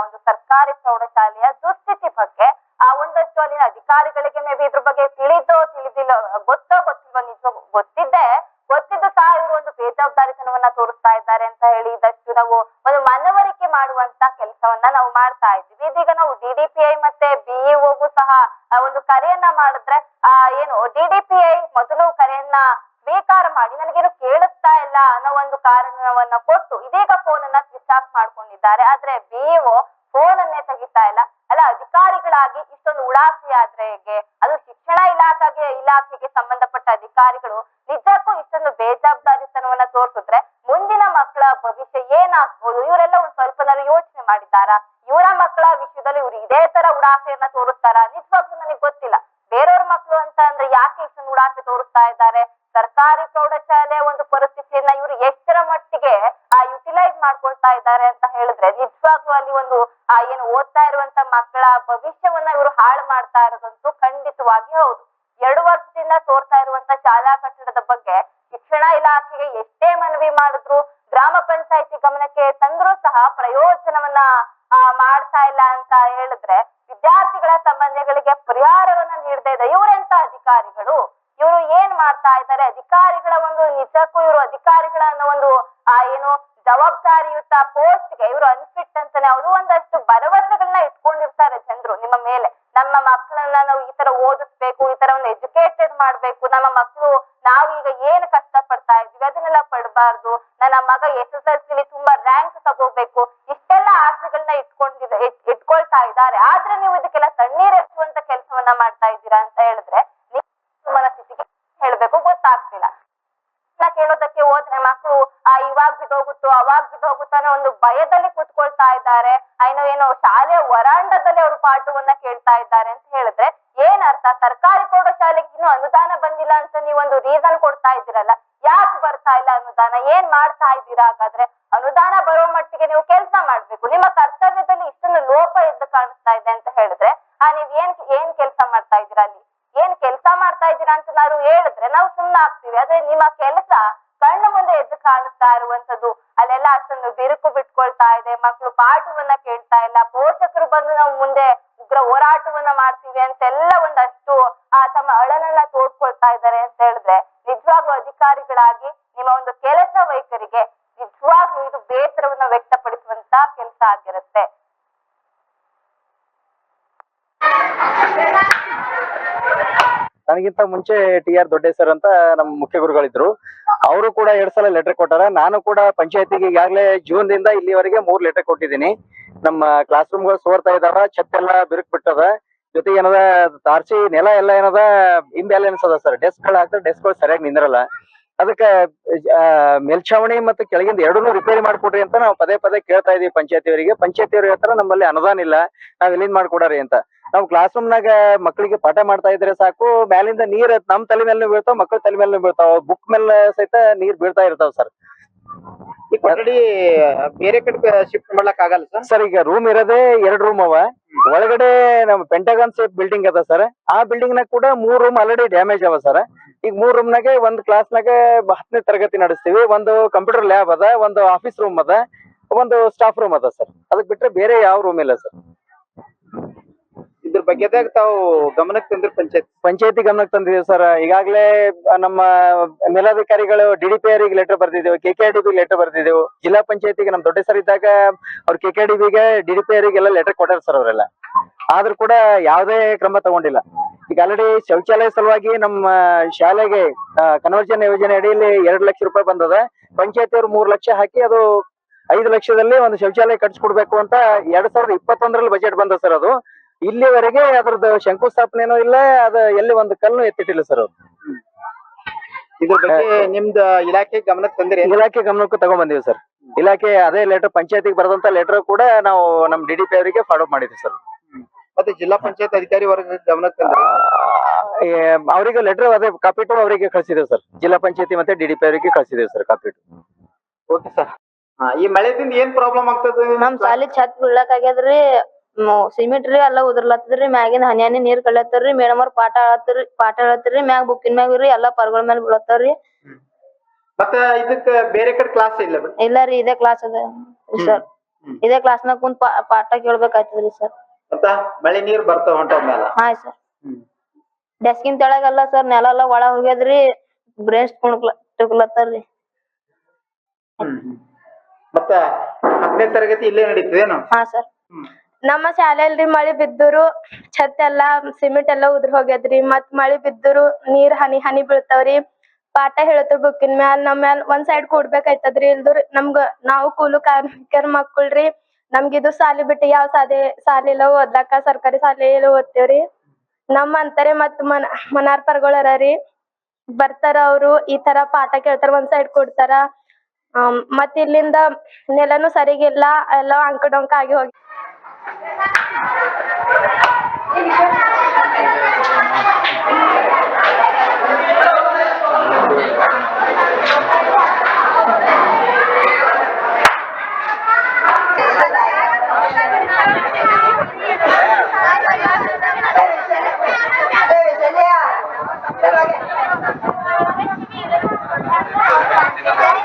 ಒಂದು ಸರ್ಕಾರಿ ಪ್ರೌಢಶಾಲೆಯ ದುಸ್ಥಿತಿ ಬಗ್ಗೆ ಆ ಒಂದಷ್ಟು ಅಲ್ಲಿನ ಅಧಿಕಾರಿಗಳಿಗೆ ಮೇಬಿ ಇದ್ರ ಬಗ್ಗೆ ತಿಳಿದೋ ತಿಳಿದಿಲ್ಲ ಗೊತ್ತೋ ಗೊತ್ತಿಲ್ವೋ ನಿಜ ಗೊತ್ತಿದ್ದೆ ಗೊತ್ತಿದ್ದು ಸಹ ಇವರು ಒಂದು ಬೇಜವಾಬ್ದಾರಿತನವನ್ನ ತೋರಿಸ್ತಾ ಇದ್ದಾರೆ ಅಂತ ಹೇಳಿ ಇದಷ್ಟು ನಾವು ಒಂದು ಮನವರಿಕೆ ಮಾಡುವಂತ ಕೆಲಸವನ್ನ ನಾವು ಮಾಡ್ತಾ ಇದ್ವಿ ಇದೀಗ ನಾವು ಡಿಡಿಪಿಐ ಮತ್ತೆ ಬಿಇಒಗೂ ಸಹ ಆ, ಒಂದು ಕರೆಯನ್ನ ಮಾಡಿದ್ರೆ ಆ ಏನು ಡಿಡಿಪಿಐ ಮೊದಲು ಕರೆಯನ್ನ ಸ್ವೀಕಾರ ಮಾಡಿ ನನಗೇನು ಕೇಳಿಸ್ತಾ ಇಲ್ಲ ಅನ್ನೋ ಒಂದು ಕಾರಣವನ್ನ ನಿಜವಾಗ್ಲೂ ಅಲ್ಲಿ ಒಂದು, ಆ ಏನು ಓದ್ತಾ ಇರುವಂತ ಮಕ್ಕಳ ಭವಿಷ್ಯವನ್ನ ಇವರು ಹಾಳು ಮಾಡ್ತಾ ಇರೋದಂತೂ ಖಂಡಿತವಾಗಿ ಹೌದು. ಎರಡು ವರ್ಷದಿಂದ ತೋರ್ತಾ ಇರುವಂತ ಶಾಲಾ ಕಟ್ಟಡದ ಬಗ್ಗೆ ಶಿಕ್ಷಣ ಇದ್ದಾರೆ ಆದ್ರೆ ನೀವು ಇದಕ್ಕೆಲ್ಲ ತಣ್ಣೀರ್ ಕೆಲಸವನ್ನ ಮಾಡ್ತಾ ಇದ್ದೀರಾ ಅಂತ ಹೇಳಿದ್ರೆ ಮನಸ್ಥಿತಿಗೆ ಹೇಳ್ಬೇಕು, ಗೊತ್ತಾಗ್ತಿಲ್ಲ. ಕೇಳೋದಕ್ಕೆ ಹೋದ್ರೆ ಮಕ್ಕಳು ಆ, ಇವಾಗ ಬಿದ್ದೋಗುತ್ತೋ ಅವಾಗ ಬಿದ್ದೋಗುತ್ತೋ ಒಂದು ಭಯದಲ್ಲಿ ಕೂತ್ಕೊಳ್ತಾ ಇದ್ದಾರೆ. ಏನೋ ಏನೋ ಶಾಲೆಯ ವರಾಂಡದಲ್ಲಿ ಅವರು ಪಾಠವನ್ನ ಕೇಳ್ತಾ ಇದ್ದಾರೆ ಅಂತ ಹೇಳಿದ್ರೆ ಏನ್ ಅರ್ಥ? ಸರ್ಕಾರಿ ಪ್ರೌಢಶಾಲೆಗೆ ಇನ್ನೂ ಅನುದಾನ ಬಂದಿಲ್ಲ ಅಂತ ನೀವೊಂದು ರೀಸನ್ ಕೊಡ್ತಾ ಇದ್ದೀರಲ್ಲ. ಯಾಕೆ ಬರ್ತಾ ಇಲ್ಲ ಅನುದಾನ? ಏನ್ ಮಾಡ್ತಾ ಇದ್ದೀರಾ? ಹಾಗಾದ್ರೆ ಅಂತೆಲ್ಲ ಒಂದಷ್ಟು, ಆ, ತಮ್ಮ ಅಳಲನ್ನ ತೋಡ್ಕೊಳ್ತಾ ಇದ್ದಾರೆ ಅಂತ ಹೇಳಿದ್ರೆ ನಿಜವಾಗ್ಲೂ ಅಧಿಕಾರಿಗಳಾಗಿ ನಿಮ್ಮ ಒಂದು ಕೆಲಸ ವೈಖರಿಗೆ ನಿಜವಾಗ್ಲೂ ಇದು ಬೇಸರವನ್ನ ವ್ಯಕ್ತಪಡಿಸುವಂತ ಕೆಲಸ ಆಗಿರುತ್ತೆ. ನನಗಿಂತ ಮುಂಚೆ ಟಿ ಆರ್ ದೊಡ್ಡ ಸರ್ ಅಂತ ನಮ್ಮ ಮುಖ್ಯ ಗುರುಗಳಿದ್ರು. ಅವರು ಕೂಡ ಎರಡ್ ಸಲ ಲೆಟರ್ ಕೊಟ್ಟಾರ. ನಾನು ಕೂಡ ಪಂಚಾಯತಿಗೆ ಈಗಾಗಲೇ ಜೂನ್ ದಿಂದ ಇಲ್ಲಿವರೆಗೆ ಮೂರ್ ಲೆಟರ್ ಕೊಟ್ಟಿದ್ದೀನಿ. ನಮ್ಮ ಕ್ಲಾಸ್ ರೂಮ್ಗಳು ಸೋರ್ತಾ ಇದಾವ ಎಲ್ಲ ಬಿರುಕ್ ಬಿಟ್ಟದ. ಜೊತೆಗೆ ಏನದ ತಾರ್ಸಿ ನೆಲ ಎಲ್ಲ ಏನದ ಇಂಬ್ಯಾಲೆನ್ಸ್ ಅದ ಸರ್ ಡೆಸ್ಕ್ಗಳು ಹಾಕ್ತಾರೆ ಡೆಸ್ಕ್ಗಳು ಸರಿಯಾಗಿ ನಿಂದ್ರಲ್ಲ. ಅದಕ್ಕೆ ಮೇಲ್ಛಾವಣಿ ಮತ್ತು ಕೆಳಗಿಂದ ಎರಡನ್ನೂ ರಿಪೇರಿ ಮಾಡ್ಕೊಡ್ರಿ ಅಂತ ನಾವು ಪದೇ ಪದೇ ಕೇಳ್ತಾ ಇದೀವಿ ಪಂಚಾಯತಿಯವರಿಗೆ ಪಂಚಾಯತಿಯವ್ರು ಹೇಳ್ತಾರ ನಮ್ಮಲ್ಲಿ ಅನುದಾನ ಇಲ್ಲ. ನಾವ್ ಎಲ್ಲಿಂದ ಮಾಡ್ಕೊಡ್ರಿ ಅಂತ. ನಾವು ಕ್ಲಾಸ್ ರೂಮ್ ನಾಗ ಮಕ್ಕಳಿಗೆ ಪಾಠ ಮಾಡ್ತಾ ಇದ್ರೆ ಸಾಕು. ಮ್ಯಾಲಿಂದ ನೀರ್ ನಮ್ ತಲೆ ಮೇಲೆ ಬೀಳ್ತಾವ ಮಕ್ಕಳ ತಲೆ ಮೇಲೆ ಬೀಳ್ತಾವ. ಬುಕ್ ಮೇಲೆ ಸಹಿತ ನೀರ್ ಬೀಳ್ತಾ ಇರ್ತಾವ ಸರ್ ಈ ಕೊಠಡಿ ಬೇರೆ ಕಡೆ ಶಿಫ್ಟ್ ಮಾಡ್ಲಕ್ ಆಗಲ್ಲ ಸರ್? ಸರ್ ಈಗ ರೂಮ್ ಇರೋದೇ ಎರಡ್ ರೂಮ್ ಅವ. ಒಳಗಡೆ ನಮ್ ಪೆಂಟಗಾನ್ ಸೇಫ್ ಬಿಲ್ಡಿಂಗ್ ಅದ ಸರ್. ಆ ಬಿಲ್ಡಿಂಗ್ ನಾಗ ಕೂಡ ಮೂರ್ ರೂಮ್ ಆಲ್ರೆಡಿ ಡ್ಯಾಮೇಜ್ ಅವ ಸರ್. ಈಗ ಮೂರ್ ರೂಮ್ ನಾಗೆ ಒಂದ್ ಕ್ಲಾಸ್ ನಾಗ ಹತ್ತನೇ ತರಗತಿ ನಡೆಸ್ತೀವಿ. ಒಂದು ಕಂಪ್ಯೂಟರ್ ಲ್ಯಾಬ್ ಅದ ಒಂದು ಆಫೀಸ್ ರೂಮ್ ಅದ ಒಂದು ಸ್ಟಾಫ್ ರೂಮ್ ಅದ ಸರ್. ಅದಕ್ ಬಿಟ್ರೆ ಬೇರೆ ಯಾವ ರೂಮ್ ಇಲ್ಲ ಸರ್. ಬಗ್ಗೆದಾಗ ತಾವು ಗಮನಕ್ಕೆ ತಂದ್ರೆ ಪಂಚಾಯತ್. ಪಂಚಾಯತಿ ಗಮನಕ್ಕೆ ತಂದಿದ್ದೀವಿ ಸರ್. ಈಗಾಗಲೇ ನಮ್ಮ ಮೇಲಾಧಿಕಾರಿಗಳು ಡಿ ಡಿ ಪಿ ಅವರಿಗೆ ಲೆಟರ್ ಬರ್ದಿದ್ದೇವೆ, ಕೆ ಕೆ ಲೆಟರ್ ಬರ್ದಿದ್ದೆವು. ಜಿಲ್ಲಾ ಪಂಚಾಯತಿಗೆ ನಮ್ ದೊಡ್ಡ ಸರ್ ಇದ್ದಾಗ ಅವ್ರ ಕೆ ಕೆ ಡಿ ಬಿಗೆ ಡಿ ಡಿ ಪಿ ಅವರಿಗೆಲ್ಲ ಲೆಟರ್ ಕೊಟ್ಟಾರ ಸರ್ ಅವರೆಲ್ಲ. ಆದ್ರೂ ಕೂಡ ಯಾವುದೇ ಕ್ರಮ ತಗೊಂಡಿಲ್ಲ. ಈಗ ಆಲ್ರೆಡಿ ಶೌಚಾಲಯ ಸಲುವಾಗಿ ನಮ್ಮ ಶಾಲೆಗೆ ಕನ್ವರ್ಜನ್ ಯೋಜನೆ ಅಡಿಯಲ್ಲಿ ಎರಡು ಲಕ್ಷ ರೂಪಾಯಿ ಬಂದದ. ಪಂಚಾಯತಿಯವರು ಮೂರ್ ಲಕ್ಷ ಹಾಕಿ ಅದು ಐದು ಲಕ್ಷದಲ್ಲಿ ಒಂದು ಶೌಚಾಲಯ ಕಟ್ಸ್ಕೊಡ್ಬೇಕು ಅಂತ ಎರಡ್ ಸಾವಿರದ ಇಪ್ಪತ್ತೊಂದರಲ್ಲಿ ಬಜೆಟ್ ಬಂದ ಸರ್ ಅದು. ಇಲ್ಲಿವರೆಗೆ ಅದ್ರದ್ದು ಶಂಕುಸ್ಥಾಪನೆನೂ ಇಲ್ಲ ಅದ ಎಲ್ಲಿ ಒಂದು ಕಲ್ಲು ಎತ್ತಿಟ್ಟಿಲ್ಲ ಸರ್ ಅವ್ರು. ಇದ್ರ ಬಗ್ಗೆ ನಿಮ್ದ ಇಲಾಖೆ ಗಮನಕ್ಕೆ ತಂದ್ರೆ? ಇಲಾಖೆ ಗಮನಕ್ಕೂ ತಗೊಂಡ್ ಬಂದಿವಿ ಸರ್ ಇಲಾಖೆ ಅದೇ ಲೆಟರ್ ಪಂಚಾಯತಿಗೆ ಬರೆದಂತ ಲೆಟರ್ ಕೂಡ ನಾವು ನಮ್ ಡಿ ಡಿ ಪಿ ಅವರಿಗೆ ಫಾಲೋ ಮಾಡಿದ್ವಿ ಸರ್ ಮತ್ತೆ ಜಿಲ್ಲಾ ಪಂಚಾಯತ್ ಅಧಿಕಾರಿ ವರ್ಗ ಗಮನಕ್ಕೆ ತಂದ್ರೆ? ಅವರಿಗೆ ಲೆಟರ್ ಅದೇ ಕಾಪಿ ಟು ಅವರಿಗೆ ಕಳಿಸಿದೇವೆ ಸರ್ ಜಿಲ್ಲಾ ಪಂಚಾಯತಿ ಮತ್ತೆ ಡಿ ಡಿ ಪಿ ಅವರಿಗೆ ಕಳಿಸಿದೇವೆ sir copy to okay sir ಹಾ ಈ ಮಳೆದಿಂದ ಏನ್ ಪ್ರಾಬ್ಲಮ್ ಆಗ್ತದೆ? ನಮ್ ಸಾಲಿ ಛತ್ ಬೀಳಕ್ ಆಗ್ಯದ್ರಿ ಸಿಮೆಂಟ್ ರೀ ಎಲ್ಲ ಉದರ್ಲತ್ತದ್ರಿ ಮ್ಯಾಗಿನ ಹನಿ ಹನಿ ನೀರ್ ಕಳ್ಲತ್ತರ್ರಿ ಮೇಡಮ್ ಅವ್ರ ಪಾಠ ಹೇಳತ್ತರಿ ಪಾಠ ಹೇಳತ್ತರಿ ಮ್ಯಾಗ ಬುಕ್ಕಿನ ಮ್ಯಾಗ ರೀ ಎಲ್ಲಾ ಪರ್ಗಳ ಮೇಲೆ ಬೀಳತ್ತಾರ್ರಿ ಮತ್ತ ಇದಕ್ಕ ಬೇರೆ ಕಡೆ ಕ್ಲಾಸ್ ಇಲ್ಲ ಇಲ್ಲ ರೀ ಇದೇ ಕ್ಲಾಸ್ ಅದ ಸರ್ ಇದೆ ಇದೇ ಕ್ಲಾಸ್ನಾಗ ಕುಂತ್ ಪಾಠ ಕೇಳ್ಬೇಕಾಯ್ತದ್ರಿ ಸರ್ ಮತ್ತ ಮಳೆ ನೀರ್ ಬರ್ತಾವ ಹೊಂಟ ಮ್ಯಾಲ? ಹಾ ಸರ್ ಡೆಸ್ಕಿನ ತೆಳಗಲ್ಲ ಸರ್ ನೆಲ ಎಲ್ಲ ಒಳ ಹೋಗ್ಯದ್ರಿ ಬ್ರೇನ್ಸ್ ತುಕ್ಲತ್ತಾರ್ರಿ. ಮತ್ತ ಹತ್ತನೇ ತರಗತಿ ಇಲ್ಲೇ ನಡೀತದೇನು? ಹಾ ಸರ್ ಹ್ಮ್. ನಮ್ಮ ಶಾಲೆಯಲ್ಲಿ ಮಳಿ ಬಿದ್ದರು ಛತ್ ಎಲ್ಲಾ ಸಿಮೆಂಟ್ ಎಲ್ಲಾ ಉದ್ರಿ ಹೋಗ್ಯದ್ರಿ. ಮತ್ ಮಳಿ ಬಿದ್ದರು ನೀರ್ ಹನಿ ಹನಿ ಬೀಳ್ತಾವ್ರಿ. ಪಾಠ ಹೇಳ್ತಾರ ಬುಕ್ಕಿನ ಮ್ಯಾಲ್ ನಮ್ ಮ್ಯಾಲ್ ಒಂದ್ ಸೈಡ್ ಕೂಡ್ಬೇಕಾಯ್ತದ್ರಿ. ಇಲ್ದ್ರ ನಮ್ಗ ನಾವು ಕೂಲು ಕಾರ್ಮಿಕರ ಮಕ್ಕಳ್ರಿ. ನಮ್ಗಿದು ಸಾಲಿ ಬಿಟ್ಟು ಯಾವ ಸಾಲಿ ಸಾಲಿ ಇಲ್ಲ ಓದ್ಲಾಕ ಸರ್ಕಾರಿ ಶಾಲೆ ಎಲ್ಲ ಓದ್ತೇವ್ರಿ. ನಮ್ಮ ಅಂತಾರೆ ಮತ್ ಮನ ಮನಾರ್ ಪರ್ಗೊಳರ ರೀ. ಬರ್ತಾರ ಅವ್ರು ಈ ತರ ಪಾಠ ಕೇಳ್ತಾರ ಒಂದ್ ಸೈಡ್ ಕೊಡ್ತಾರ. ಆಮ್, ಮತ್ ಇಲ್ಲಿಂದ ನೆಲನು ಸರಿಗಿಲ್ಲ ಎಲ್ಲ ಅಂಕ ಡೊಂಕ ಆಗಿ ಹೋಗಿ Gracias.